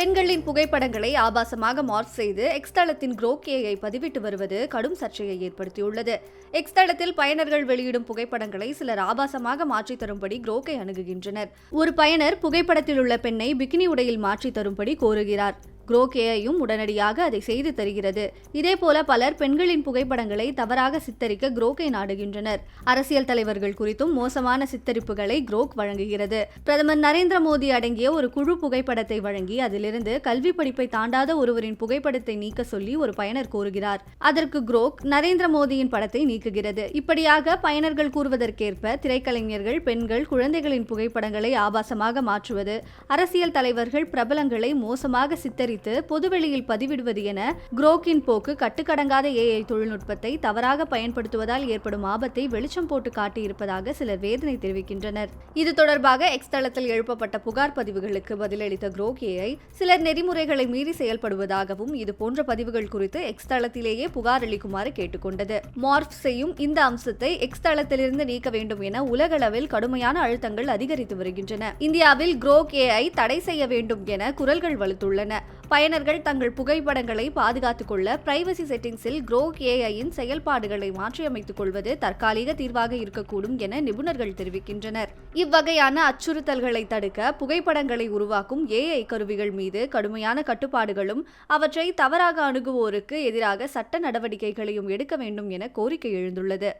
பெண்களின் புகைப்படங்களை ஆபாசமாக மார்ச் செய்து எக்ஸ் தளத்தின் குரோக்கேயை பதிவிட்டு வருவது கடும் சர்ச்சையை ஏற்படுத்தியுள்ளது. எக்ஸ் தளத்தில் பயனர்கள் வெளியிடும் புகைப்படங்களை சிலர் ஆபாசமாக மாற்றித் தரும்படி குரோக்கை அணுகுகின்றனர். ஒரு பயனர் புகைப்படத்தில் உள்ள பெண்ணை பிகினி உடையில் மாற்றித் தரும்படி கோருகிறார். குரோகேயையும் உடனடியாக அதை செய்து தருகிறது. இதேபோல பலர் பெண்களின் புகைப்படங்களை தவறாக சித்தரிக்க குரோக்கை நாடுகின்றனர். அரசியல் தலைவர்கள் குறித்தும் மோசமான சித்தரிப்புகளை குரோக் வழங்குகிறது. பிரதமர் நரேந்திர மோடி அடங்கிய ஒரு குழு புகைப்படத்தை வழங்கி அதிலிருந்து கல்வி படிப்பை தாண்டாத ஒருவரின் புகைப்படத்தை நீக்க சொல்லி ஒரு பயனர் கோருகிறார் அதற்கு குரோக் நரேந்திர மோடியின் படத்தை நீக்குகிறது. இப்படியாக பயனர்கள் கூறுவதற்கேற்ப திரைக்கலைஞர்கள் பெண்கள் குழந்தைகளின் புகைப்படங்களை ஆபாசமாக மாற்றுவது அரசியல் தலைவர்கள் பிரபலங்களை மோசமாக சித்தரி குறித்து பொதுவெளியில் பதிவிடுவது என குரோக்கின் போக்கு கட்டுக்கடங்காத ஏஐ தொழில்நுட்பத்தை தவறாக பயன்படுத்துவதால் ஏற்படும் ஆபத்தை வெளிச்சம் போட்டு காட்டியிருப்பதாக சிலர் வேதனை தெரிவிக்கின்றனர். இது தொடர்பாக எக்ஸ் தளத்தில் எழுப்பப்பட்ட புகார் பதிவுகளுக்கு பதிலளித்த குரோக் ஏஐ சிலர் நெறிமுறைகளை மீறி செயல்படுவதாகவும் இது போன்ற பதிவுகள் குறித்து எக்ஸ் தளத்திலேயே புகார் அளிக்குமாறு கேட்டுக்கொண்டது. மார்ஃப் செய்யும் இந்த அம்சத்தை எக்ஸ் தளத்திலிருந்து நீக்க வேண்டும் என உலகளவில் கடுமையான அழுத்தங்கள் அதிகரித்து வருகின்றன. இந்தியாவில் குரோக் ஏஐ தடை செய்ய வேண்டும் என குரல்கள் வலுத்துள்ளன. பயனர்கள் தங்கள் புகைப்படங்களை பாதுகாத்துக் கொள்ள பிரைவசி செட்டிங்ஸில் க்ரோ ஏஐயின் செயல்பாடுகளை மாற்றியமைத்துக் கொள்வது தற்காலிக தீர்வாக இருக்கக்கூடும் என நிபுணர்கள் தெரிவிக்கின்றனர். இவ்வகையான அச்சுறுத்தல்களை தடுக்க புகைப்படங்களை உருவாக்கும் ஏஐ கருவிகள் மீது கடுமையான கட்டுப்பாடுகளும் அவற்றை தவறாக அணுகுவோருக்கு எதிராக சட்ட நடவடிக்கைகளையும் எடுக்க வேண்டும் என கோரிக்கை எழுந்துள்ளது.